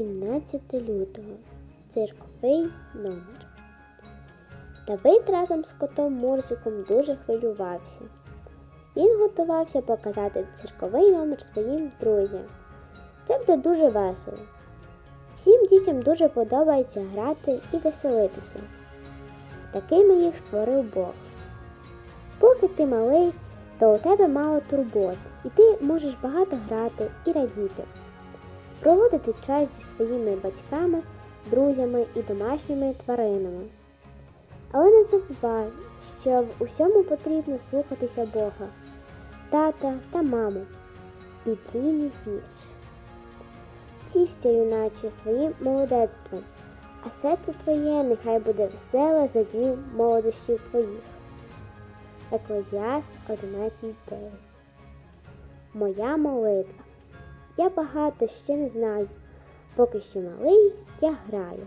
17 лютого. Цирковий номер. Давид разом з котом Мурзиком дуже хвилювався. Він готувався показати цирковий номер своїм друзям. Це буде дуже весело. Всім дітям дуже подобається грати і веселитися. Такими їх створив Бог. Поки ти малий, то у тебе мало турбот, і ти можеш багато грати і радіти, проводити час зі своїми батьками, друзями і домашніми тваринами. Але не забувай, що в усьому потрібно слухатися Бога, тата та маму. Біблійний вірш. Тішся, юначе, своїм молодецтвом, а серце твоє нехай буде веселе за днів молодощів твоїх. Еклезіаст 11.9 Моя молитва. Я багато ще не знаю, поки що малий я граю.